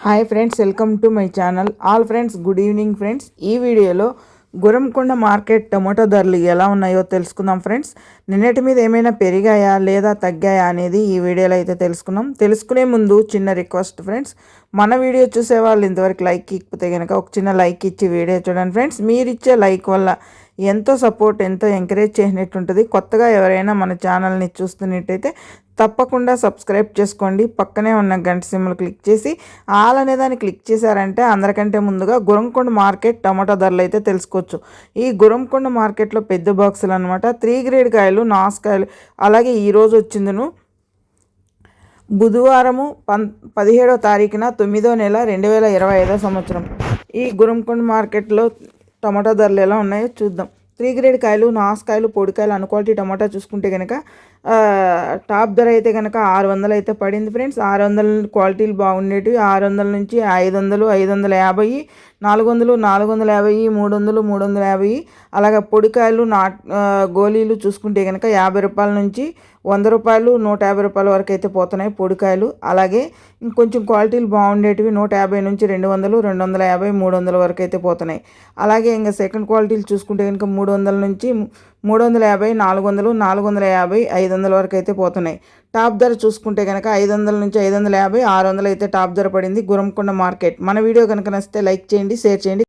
Hi friends welcome to my channel all friends good evening friends ఈ వీడియోలో Gurramkonda market tomato ధరలు ఎలా ఉన్నాయో తెలుసుకుందాం ఫ్రెండ్స్ నిన్నటి మీద ఏమైనా పెరిగాయా లేదా తగ్గాయా అనేది ఈ వీడియోలో అయితే తెలుసుకుందాం. తెలుసుకునే ముందు చిన్న రిక్వెస్ట్ ఫ్రెండ్స్ మన వీడియో చూసే వాళ్ళు ఇంతవరకు లైక్ ఇకపోతే కనుక ఒక చిన్న లైక్ ఇచ్చి వీడియో చూడండి ఫ్రెండ్స్ మీరు ఇచ్చే లైక్ వల్ల ఎంతో సపోర్ట్ ఎంతో ఎంకరేజ్ చేసినట్టు ఉంటుంది కొత్తగా ఎవరైనా మన ఛానల్ని చూస్తున్నట్టయితే తప్పకుండా సబ్స్క్రైబ్ చేసుకోండి. పక్కనే ఉన్న గంట సిమ్లు క్లిక్ చేసి ఆల్ అనే దాన్ని క్లిక్ చేశారంటే అందరికంటే ముందుగా గురంకొండ మార్కెట్ టమాటా ధరలు అయితే తెలుసుకోవచ్చు. ఈ గురంకొండ మార్కెట్లో పెద్ద బాక్సులు అనమాట త్రీ గ్రేడ్ కాయలు నాసుకాయలు అలాగే ఈరోజు వచ్చిందిను. బుధవారము పం పదిహేడో తారీఖున తొమ్మిదో నెల రెండు వేల ఇరవై ఐదో సంవత్సరం. ఈ గురంకొండ మార్కెట్లో టమాటా ధరలు ఎలా ఉన్నాయో చూద్దాం. త్రీ గ్రేడ్ కాయలు నాసుకాయలు పొడికాయలు అన్ క్వాలిటీ టమాటా చూసుకుంటే కనుక టాప్ ధర అయితే కనుక ఆరు వందలు అయితే పడింది ఫ్రెండ్స్. ఆరు వందల క్వాలిటీలు బాగుండేటివి. ఆరు వందల నుంచి ఐదు వందలు ఐదు వందల యాభై నాలుగు వందలు నాలుగు వందల యాభై మూడు వందలు మూడు వందల యాభై. అలాగే పొడికాయలు నా గోళీలు చూసుకుంటే కనుక యాభై రూపాయల నుంచి వంద రూపాయలు నూట యాభై రూపాయల వరకు అయితే పోతున్నాయి పొడికాయలు. అలాగే ఇంకొంచెం క్వాలిటీలు బాగుండేటివి నూట యాభై నుంచి రెండు వందలు రెండు వందల యాభై మూడు వందల వరకు అయితే పోతున్నాయి. అలాగే ఇంకా సెకండ్ క్వాలిటీలు చూసుకుంటే కనుక మూడు వందల నుంచి మూడు వందల యాభై నాలుగు వందలు నాలుగు వందల యాభై ఐదు వందల వరకు అయితే పోతున్నాయి. టాప్ ధర చూసుకుంటే కనుక ఐదు వందల నుంచి ఐదు వందల యాభై ఆరు వందలు అయితే టాప్ ధర పడింది గురంకొండ మార్కెట్. మన వీడియో కనుక నచ్చితే లైక్ చేయండి షేర్ చేయండి.